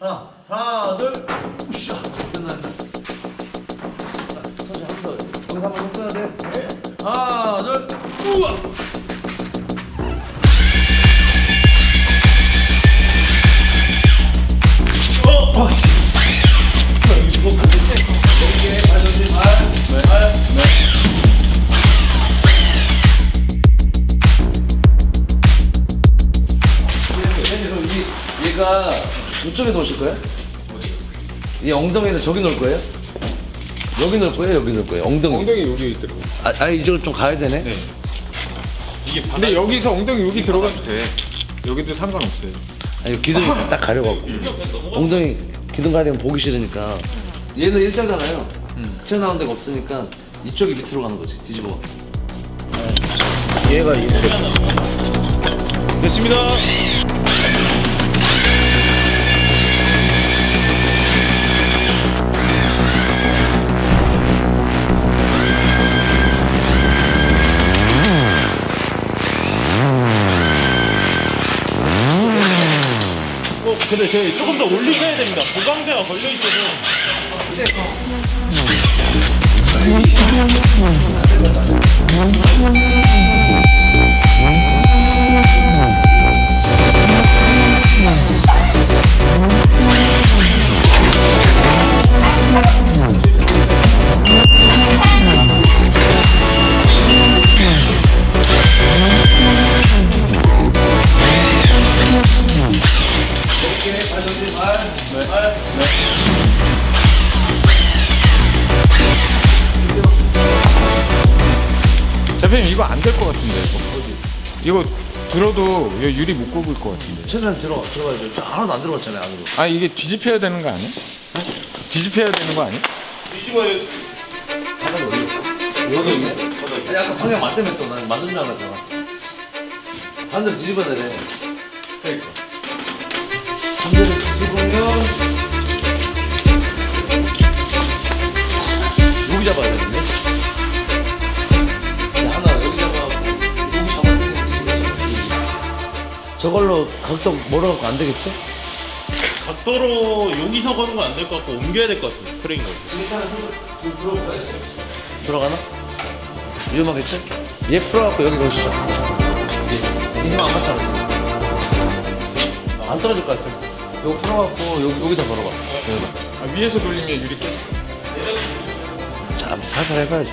하나, 하나, 둘, 우샤. 끝났네. 자, 천천히 한번 더. 여기서 한번 더 써야 돼. 하나, 둘, 우와. 어, 어. 이거 반대쪽. 이렇게 발전지 발, 발, 이 얘가 이쪽에 놓으실 거예요? 이 엉덩이를 저기 놓을 거예요? 여기 놓을 거예요? 여기 놓을 거예요? 엉덩이. 엉덩이 여기 들어. 아, 아니 이쪽으로 좀 가야 되네. 네. 근데 여기서 엉덩이 여기 들어가도 돼. 여기도 상관없어요. 아니 기둥 딱 가려갖고 엉덩이 기둥 가리면 보기 싫으니까 얘는 일자잖아요. 튀어나온 데가 없으니까 이쪽이 밑으로 가는 거지 뒤집어. 얘가 이렇게. 됐습니다. 근데 저희 조금 더 올리셔야 됩니다. 보강대가 걸려 있어서. 대표님 이거 안 될 것 같은데. 이거. 이거 들어도 이 유리 못 꼽을 것 같은데. 최대한 들어 들어가야죠. 저 하나도 안 들어갔잖아요 안으로. 아 이게 뒤집혀야 되는 거 아니야? 뒤집혀야 되는 거 아니야? 뒤집어야 바닥이 어디? 여기 있네? 아니 아까 방향 맞대면서 난 만든 줄 알았잖아. 반대로 뒤집어야 되네. 그러니까. 각도 몰아갖고 안 되겠지? 각도로 여기서 거는 건 안 될 것 같고 옮겨야 될 것 같습니다. 프레임을. 들어가나? 위험하겠지? 얘 풀어갖고 여기 넣으시죠. 이힘안 맞잖아. 안 떨어질 것 같아. 이거 풀어갖고 여기, 여기다 걸어봐. 여기다. 아, 위에서 돌리면 유리 깨. 자, 살살 해봐야지.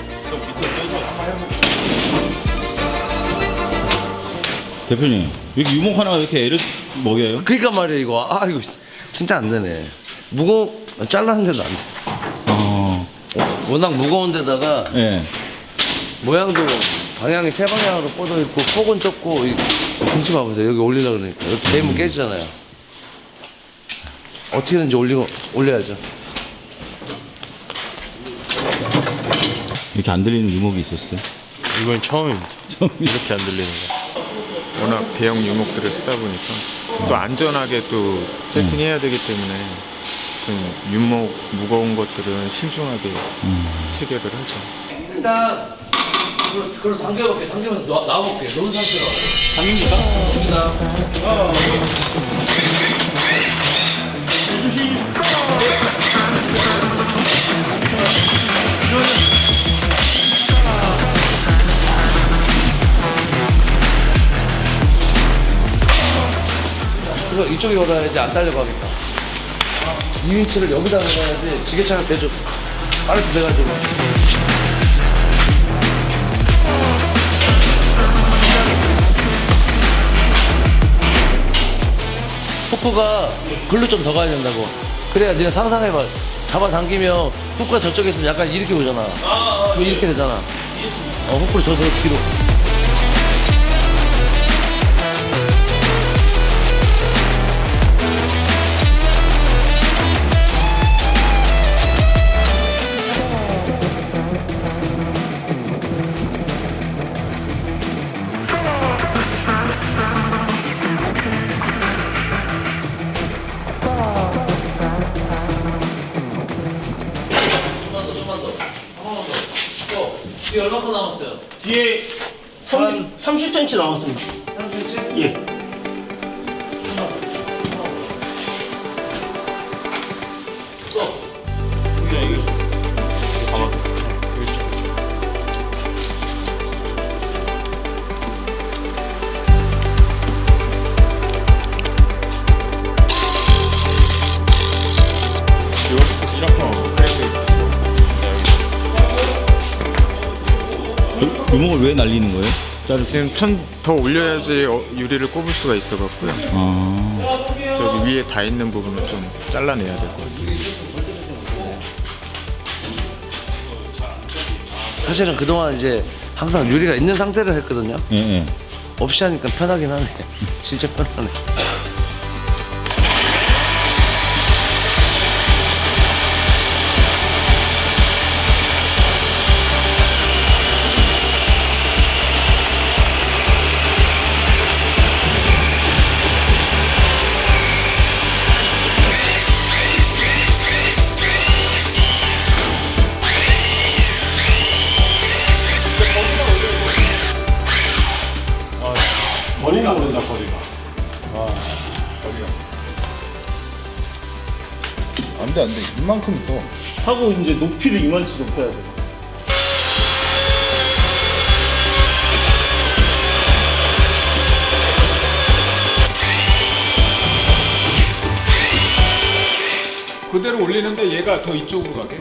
대표님 여기 유목 하나가 왜 이렇게 애를 먹여요? 그니까 말이야, 이거. 아, 이거 진짜 안 되네. 무거, 잘랐는데도 안 돼. 어, 워낙 무거운 데다가 예. 모양도 방향이 세 방향으로 뻗어 있고 폭은 좁고 이 등치 봐보세요 여기 올리려 그러니까 여기 대면 깨지잖아요 어떻게든지 올리고 올려야죠 이렇게 안 들리는 유목이 있었어요? 이건 처음입니다. 이렇게 안 들리는 거. 워낙 대형 유목들을 쓰다 보니까 또 안전하게 또 세팅해야 되기 때문에 좀 유목 무거운 것들은 신중하게 체결을 하죠. 일단 그걸, 그걸 당겨볼게 당기면 놔, 나와볼게 놓은 상태로. 당깁니까? 당깁니다. 이 이쪽에 걸어야지 안 딸려가겠다 이 위치를 여기다 걸어야지 지게차가 대죠 빠르게 돼가지고 후크가 글로 좀 더 가야 된다고. 그래야 네가 상상해봐. 잡아당기면 후크가 저쪽에 있으면 약간 이렇게 오잖아. 그럼 이렇게 되잖아. 어, 후크를 더, 더 뒤로. 또, 뒤에 얼마큼 남았어요? 뒤에 한 30cm 남았습니다. 30cm? 예. 유- 유목을 왜 날리는 거예요? 자를 지금 천 더 올려야지 어, 유리를 꼽을 수가 있어 갖고요. 아 저기 위에 다 있는 부분을 좀 잘라내야 될 것 같아요. 사실은 그동안 이제 항상 유리가 있는 상태로 했거든요. 예, 예. 없이 하니까 편하긴 하네. 진짜 편하네. 안 돼 안 돼 이만큼 더 하고 이제 높이를 이만치 높여야 돼. 그대로 올리는데 얘가 더 이쪽으로 가게?